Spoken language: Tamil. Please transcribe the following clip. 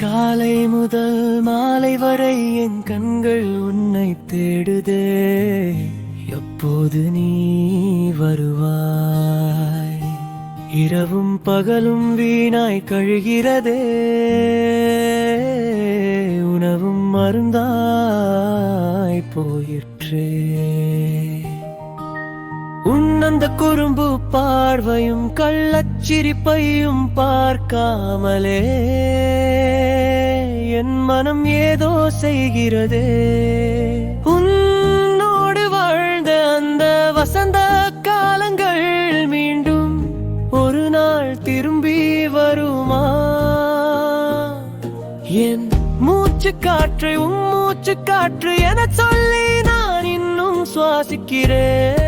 காலை முதல் மாலை வரை என் கண்கள் உன்னை தேடுதே. எப்போது நீ வருவாய்? இரவும் பகலும் வீணாய் கழுகிறதே. உணவும் மருந்தாய் போயிற்றே. உன்னந்த குறும்பு பார்வையும் கள்ளச்சிரிப்பையும் பார்க்காமலே என் மனம் ஏதோ செய்கிறதே. உன்னோடு வாழ்ந்த அந்த வசந்த காலங்கள் மீண்டும் ஒரு நாள் திரும்பி வருமா? என் மூச்சு காற்றை உன் மூச்சு காற்று என சொல்லி நான் இன்னும் சுவாசிக்கிறேன்.